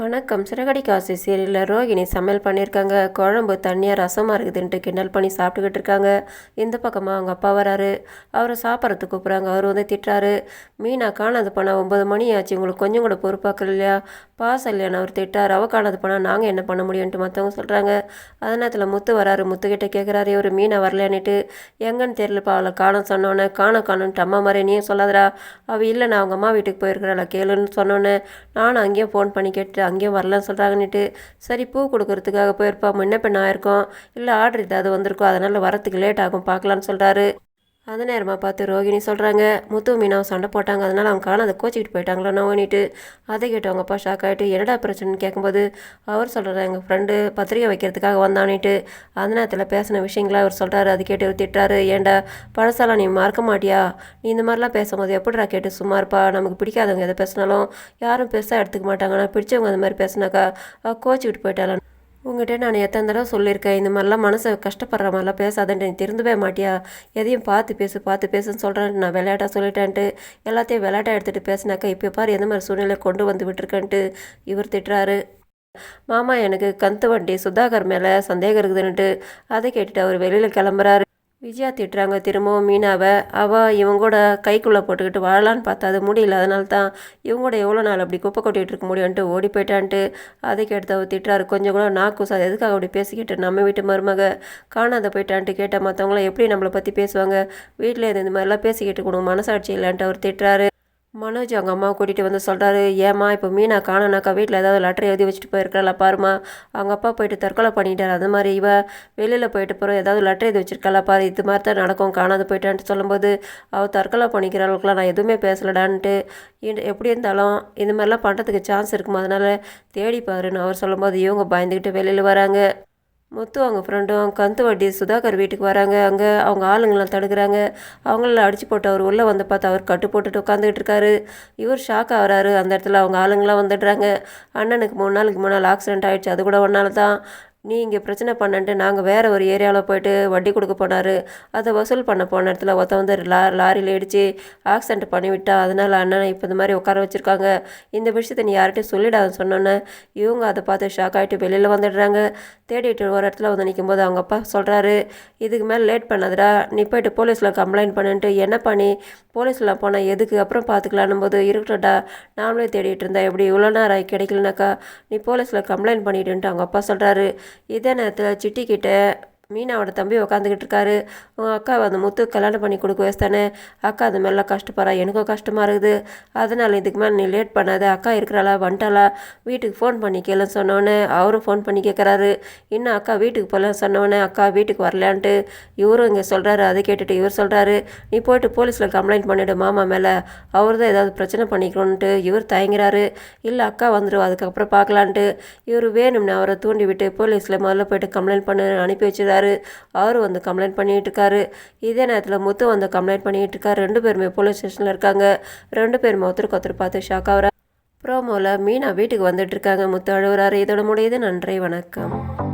வணக்கம். சிறகடி காசி சீரியலில் ரோகிணி சமையல் பண்ணியிருக்காங்க குழம்பு தண்ணியாக ரசமாக இருக்குதுன்ட்டு கிண்டல் பண்ணி சாப்பிட்டுக்கிட்டு இருக்காங்க. இந்த பக்கமாக அவங்க அப்பா வராரு. அவரை சாப்பிட்றதுக்கு கூப்பிட்றாங்க. அவர் வந்து திட்டுறாரு. மீனா காணாது போனால் ஒம்பது மணி ஆச்சு. உங்களுக்கு கொஞ்சம் கூட பொறுப்பாக்கல இல்லையா? பாஸ் இல்லையான்னு அவர் திட்டார். அவ காணாது போனால் நாங்கள் என்ன பண்ண முடியும்ட்டு மற்றவங்க சொல்கிறாங்க அதே நேரத்தில் முத்து வராரு. முத்துக்கிட்ட கேட்குறாரு இவர் மீனை வரலையான்னுட்டு. எங்கன்னு தெரியலப்பா. அவளை காணும் சொன்னோன்னே காண காணுன்ட்டு அம்மா மாதிரி நீயும் சொல்லாதடா. அவள் இல்லை நான் அவங்க அம்மா வீட்டுக்கு போயிருக்கிறாள்? கேளுன்னு சொன்னோன்னே நானும் அங்கேயும் ஃபோன் பண்ணி கேட்டு அங்கேயும் வரலன்னு சொல்கிறாங்கன்னுட்டு சரி பூ கொடுக்கறதுக்காக போயிருப்பா என்ன பண்ண ஆயிருக்கோம் இல்லை ஆர்டர் ஏதாவது வந்திருக்கோம் அதனால் வரத்துக்கு லேட் ஆகும் பார்க்கலான்னு சொல்கிறாரு அந்த நேரமாக பார்த்து ரோகிணி சொல்கிறாங்க முத்து மீனாவை சண்டை போட்டாங்க. அதனால் அவங்க காணாத கோச்சிக்கிட்டு போயிட்டாங்களோ நோனிட்டு அதை கேட்டு அவங்க அப்பா ஷாக் ஆகிட்டு என்னடா பிரச்சனைன்னு கேட்கும்போது அவர் சொல்கிறார் எங்கள் ஃப்ரெண்டு பத்திரிக்கை வைக்கிறதுக்காக வந்தானிட்டு அந்த நேரத்தில் பேசின விஷயங்களை அவர் சொல்கிறாரு அது கேட்டு அவர் திட்டாரு ஏன்டா பழசாலாம் நீ மறக்க மாட்டியா? நீ இந்த மாதிரிலாம் பேசும்போது எப்படிடா கேட்டு சும்மா இருப்பா? நமக்கு பிடிக்காதவங்க எதை பேசினாலும் யாரும் பெருசாக எடுத்துக்க மாட்டாங்க ஆனால் பிடிச்சவங்க அந்த மாதிரி பேசினாக்கா கோச்சிக்கிட்டு போயிட்டாலும் உங்கள்கிட்ட நான் எத்தனை தடவை சொல்லியிருக்கேன்? இந்த மாதிரிலாம் மனசை கஷ்டப்படுற மாதிரிலாம் பேசாதன்ட்டு நீ திருந்தவே மாட்டியா? எதையும் பார்த்து பேசு பார்த்து பேசுன்னு சொல்கிறேன் நான் விளையாட்டாக சொல்லிட்டேன்ட்டு எல்லாத்தையும் விளையாட்டாக எடுத்துகிட்டு பேசினாக்கா இப்போ பாரு எந்த மாதிரி சூழ்நிலை கொண்டு வந்து விட்டுருக்கேன்ட்டு இவர் திட்டுறாரு. மாமா எனக்கு கந்து வண்டி சுதாகர் மேலே சந்தேகம் இருக்குதுன்ட்டு அதை கேட்டுட்டு அவர் வெளியில் கிளம்புறாரு. விஜயா திட்டுறாங்க. திரும்பவும் மீனாவை. அவள் இவங்க கூட கைக்குள்ளே போட்டுக்கிட்டு வாழலான்னு பார்த்தா அது முடியல. அதனால தான் இவங்க கூட எவ்வளோ நாள் அப்படி குப்பை கொட்டிகிட்டு இருக்க முடியும்ன்ட்டு ஓடி போயிட்டான்ட்டு அதுக்கு எடுத்து அவள் திட்டுறாரு. கொஞ்சம் கூட நாக்கு சார் எதுக்காக அப்படி பேசிக்கிட்டு நம்ம வீட்டு மருமக காணாத போயிட்டான்ட்டு கேட்டால் மற்றவங்களாம் எப்படி நம்மளை பற்றி பேசுவாங்க? வீட்டில் இந்த மாதிரிலாம் பேசிக்கிட்டு கொடுங்க மனசாட்சி இல்லைன்ட்டு அவர் திட்டுறாரு. மனோஜ் அவங்க அம்மாவை கூட்டிகிட்டு வந்து சொல்கிறாரு ஏம்மா இப்போ மீனா காணனாக்கா வீட்டில் ஏதாவது லெட்டர் எழுதி வச்சுட்டு போயிருக்காளா பாருமா அவங்க அப்பா போயிட்டு தற்கொலை பண்ணிட்டார். அது மாதிரி இவ வெளியில் போயிட்டு போகிற ஏதாவது லெட்டர் எழுதி வச்சிருக்காளா பாரு இது மாதிரி தான் நடக்கும் காணாது போயிட்டான்ட்டு சொல்லும்போது அவள் தற்கொலை பண்ணிக்கிற அளவுக்குலாம் நான் எதுவுமே பேசலடான்ட்டு எப்படி இருந்தாலும் இந்த மாதிரிலாம் பண்ணுறதுக்கு சான்ஸ் இருக்குமா? அதனால் தேடி பாருன்னு அவர் சொல்லும்போது இவங்க பயந்துக்கிட்டு வெளியில் வராங்க. முத்து அவங்க ஃப்ரெண்டும் கந்து வட்டி சுதாகர் வீட்டுக்கு வராங்க. அங்கே அவங்க ஆளுங்களாம் தடுக்கிறாங்க. அவங்கள அடிச்சு போட்டு அவர் உள்ளே வந்து பார்த்து அவர் கட்டு போட்டுட்டு உட்காந்துக்கிட்டு இருக்காரு. இவர் ஷாக் ஆகிறாரு. அந்த இடத்துல அவங்க ஆளுங்களாம் வந்துடுறாங்க. அண்ணனுக்கு மூணு நாளுக்கு நாள் ஆக்சிடென்ட் ஆகிடுச்சு அது கூட ஒன்றால் தான் நீ இங்கே பிரச்சனை பண்ணன்ட்டு நாங்கள் வேறு ஒரு ஏரியாவில் போயிட்டு வட்டி கொடுக்க போனார். அதை வசூல் பண்ண போன இடத்துல ஒருத்த வந்து லா லாரியில் இடித்து ஆக்சிடென்ட் பண்ணிவிட்டா அதனால் அண்ணனை இப்போ இந்த மாதிரி உட்கார வச்சுருக்காங்க. இந்த விஷயத்தை நீ யார்கிட்டையும் சொல்லிடாதுன்னு சொன்னோன்னே இவங்க அதை பார்த்து ஷாக் ஆகிட்டு வெளியில் வந்துடுறாங்க. தேடிட்டு ஒரு இடத்துல வந்து நிற்கும்போது அவங்க அப்பா சொல்கிறாரு இதுக்கு மேலே லேட் பண்ணாதடா. நீ போயிட்டு போலீஸில் கம்ப்ளைண்ட் பண்ணுன்ட்டு என்ன பண்ணி போலீஸில் போனால் எதுக்கு? அப்புறம் பார்த்துக்கலான்னும் போது இருக்கட்டா நாமளே தேடிட்டு இருந்தா எப்படி இவ்வளோ நேரம் கிடைக்கலனாக்கா? நீ போலீஸில் கம்ப்ளைண்ட் பண்ணிட்டுன்ட்டு அவங்க அப்பா சொல்கிறாரு இதே நேரத்தில் சிட்டிக்கிட்ட மீனாவோட தம்பி உக்காந்துக்கிட்டு இருக்காரு. உங்கள் அக்கா அந்த முத்து கல்யாணம் பண்ணி கொடுக்க வயசு அக்கா அது மேலே கஷ்டப்படுறா. எனக்கும் கஷ்டமாக இருக்குது. அதனால் இதுக்கு மேலே நீ லேட் பண்ணாத. அக்கா இருக்கிறாளா? வந்துட்டாளா? வீட்டுக்கு ஃபோன் பண்ணி கேளுன்னு சொன்னோன்னே அவரும் ஃபோன் பண்ணி கேட்குறாரு இன்னும் அக்கா வீட்டுக்கு போகலான்னு சொன்னோன்னே அக்கா வீட்டுக்கு வரலான்ட்டு இவரும் இங்கே சொல்கிறாரு அதை கேட்டுட்டு இவர் சொல்கிறாரு நீ போயிட்டு போலீஸில் கம்ப்ளைண்ட் பண்ணிவிடு மாமா மேலே. அவர் தான் ஏதாவது பிரச்சனை பண்ணிக்கணுன்ட்டு இவர் தயங்குறாரு. இல்லை அக்கா வந்துடும் அதுக்கப்புறம் பார்க்கலான்ட்டு. இவர் வேணும்னு அவரை தூண்டி விட்டு போலீஸில் முதல்ல போயிட்டு கம்ப்ளைண்ட் பண்ணு அனுப்பி வச்சுருந்தாரு இருக்காரு. அவர் வந்து கம்ப்ளைண்ட் பண்ணிகிட்டு இருக்காரு இதே நேரத்தில் முத்து வந்து கம்ப்ளைண்ட் பண்ணிகிட்டு இருக்காரு ரெண்டு பேருமே போலீஸ் ஸ்டேஷனில் இருக்காங்க. ரெண்டு பேருமே ஒருத்தருக்கு ஒருத்தர் பார்த்து ஷாக் ஆகிறார் ப்ரோமோவில் மீனா வீட்டுக்கு வந்துட்டு இருக்காங்க முத்து அழுகுறாரு இதோட முடியுது. நன்றி. வணக்கம்.